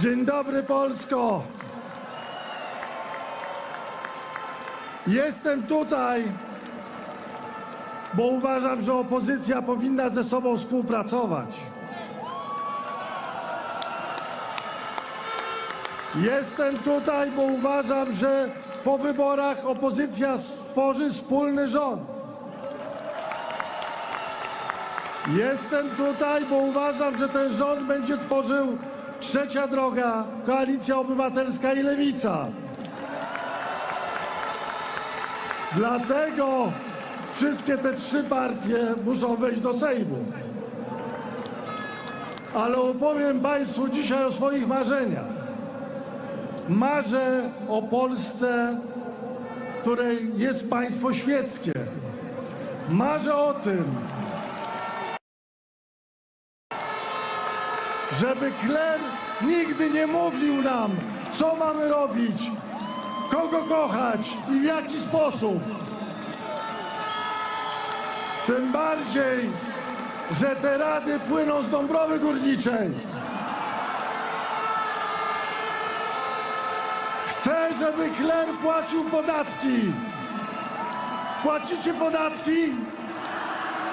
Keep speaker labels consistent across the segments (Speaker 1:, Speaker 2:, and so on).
Speaker 1: Dzień dobry Polsko. Jestem tutaj, bo uważam, że opozycja powinna ze sobą współpracować. Jestem tutaj, bo uważam, że po wyborach opozycja stworzy wspólny rząd. Jestem tutaj, bo uważam, że ten rząd będzie tworzył trzecia droga, koalicja obywatelska i lewica. Dlatego wszystkie te trzy partie muszą wejść do Sejmu. Ale opowiem Państwu dzisiaj o swoich marzeniach. Marzę o Polsce, której jest państwo świeckie. Marzę o tym, żeby kler nigdy nie mówił nam, co mamy robić, kogo kochać i w jaki sposób. Tym bardziej, że te rady płyną z Dąbrowy Górniczej. Chcę, żeby kler płacił podatki. Płacicie podatki?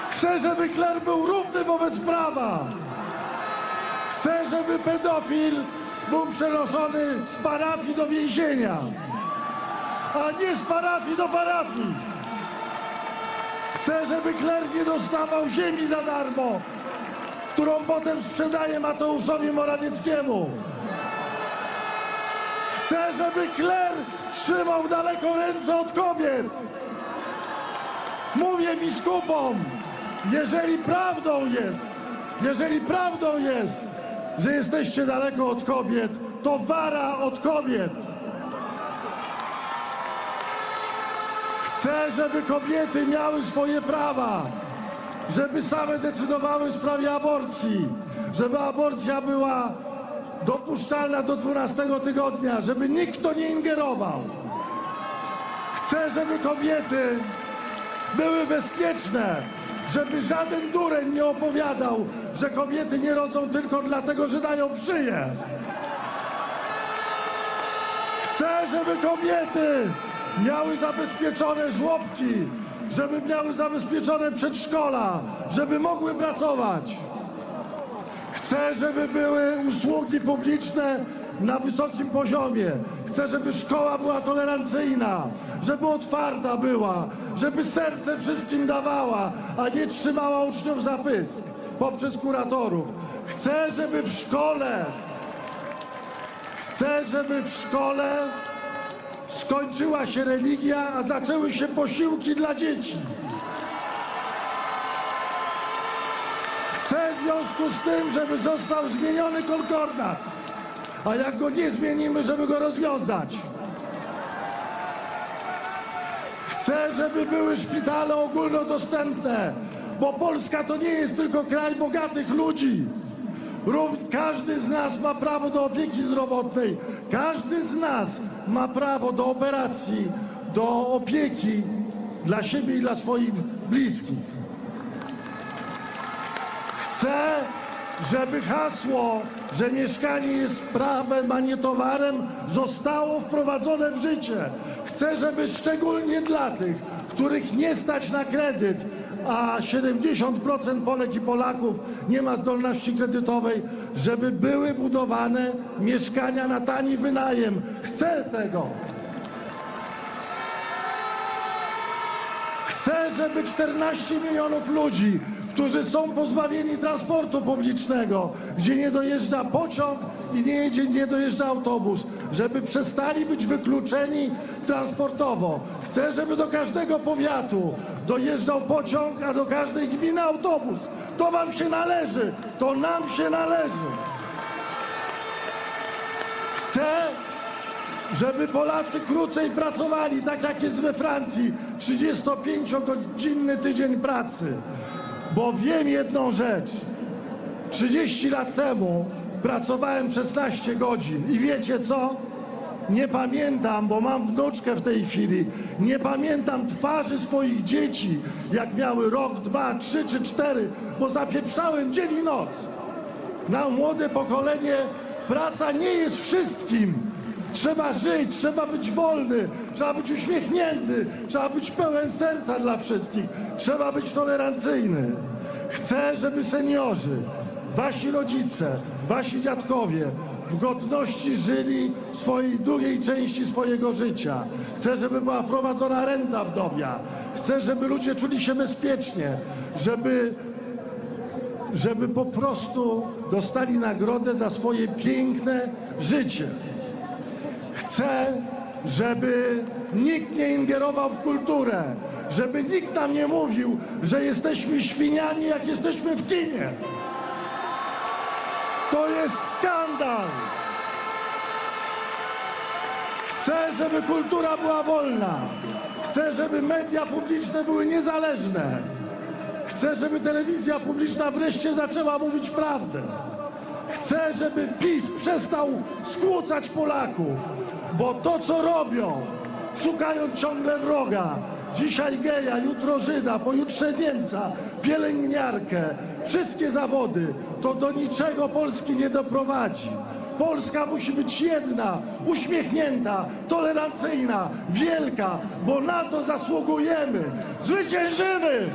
Speaker 1: Chcę, żeby kler był równy wobec prawa. Chcę, żeby pedofil był przenoszony z parafii do więzienia, a nie z parafii do parafii. Chcę, żeby kler nie dostawał ziemi za darmo, którą potem sprzedaje Mateuszowi Morawieckiemu. Chcę, żeby kler trzymał daleko ręce od kobiet. Mówię biskupom, jeżeli prawdą jest, jeżeli prawdą jest, że jesteście daleko od kobiet, to wara od kobiet. Chcę, żeby kobiety miały swoje prawa, żeby same decydowały w sprawie aborcji, żeby aborcja była dopuszczalna do 12 tygodnia, żeby nikt to nie ingerował. Chcę, żeby kobiety były bezpieczne, żeby żaden dureń nie opowiadał, że kobiety nie rodzą tylko dlatego, że dają szyję. Chcę, żeby kobiety miały zabezpieczone żłobki, żeby miały zabezpieczone przedszkola, żeby mogły pracować. Chcę, żeby były usługi publiczne na wysokim poziomie. Chcę, żeby szkoła była tolerancyjna, żeby otwarta była, żeby serce wszystkim dawała, a nie trzymała uczniów za pysk poprzez kuratorów. Chcę, żeby w szkole, chcę, żeby w szkole skończyła się religia, a zaczęły się posiłki dla dzieci. Chcę w związku z tym, żeby został zmieniony konkordat, a jak go nie zmienimy, żeby go rozwiązać. Chcę, żeby były szpitale ogólnodostępne, bo Polska to nie jest tylko kraj bogatych ludzi. Każdy z nas ma prawo do opieki zdrowotnej, każdy z nas ma prawo do operacji, do opieki dla siebie i dla swoich bliskich. Chcę, żeby hasło, że mieszkanie jest prawem, a nie towarem, zostało wprowadzone w życie. Chcę, żeby szczególnie dla tych, których nie stać na kredyt, a 70% Polek i Polaków nie ma zdolności kredytowej, żeby były budowane mieszkania na tani wynajem. Chcę tego. Chcę, żeby 14 milionów ludzi, którzy są pozbawieni transportu publicznego, gdzie nie dojeżdża pociąg i nie, jedzie, nie dojeżdża autobus, żeby przestali być wykluczeni transportowo. Chcę, żeby do każdego powiatu dojeżdżał pociąg, a do każdej gminy autobus. To wam się należy, to nam się należy. Chcę, żeby Polacy krócej pracowali, tak jak jest we Francji, 35-godzinny tydzień pracy. Bo wiem jedną rzecz. 30 lat temu pracowałem 16 godzin i wiecie co? Nie pamiętam, bo mam wnuczkę w tej chwili, nie pamiętam twarzy swoich dzieci, jak miały rok, dwa, trzy czy cztery, bo zapieprzałem dzień i noc. Na młode pokolenie Praca nie jest wszystkim. Trzeba żyć, trzeba być wolny, trzeba być uśmiechnięty, trzeba być pełen serca dla wszystkich, trzeba być tolerancyjny. Chcę, żeby seniorzy, wasi rodzice, wasi dziadkowie w godności żyli swojej drugiej części swojego życia. Chcę, żeby była wprowadzona renta wdowia. Chcę, żeby ludzie czuli się bezpiecznie, żeby żeby po prostu dostali nagrodę za swoje piękne życie. Chcę, żeby nikt nie ingerował w kulturę, żeby nikt nam nie mówił, że jesteśmy świniami, jak jesteśmy w kinie. To jest skandal. Chcę, żeby kultura była wolna. Chcę, żeby media publiczne były niezależne. Chcę, żeby telewizja publiczna wreszcie zaczęła mówić prawdę. Chcę, żeby PiS przestał skłócać Polaków, bo to, co robią, szukają ciągle wroga. Dzisiaj geja, jutro Żyda, pojutrze Niemca, pielęgniarkę, wszystkie zawody, to do niczego Polski nie doprowadzi. Polska musi być jedna, uśmiechnięta, tolerancyjna, wielka, bo na to zasługujemy. Zwyciężymy!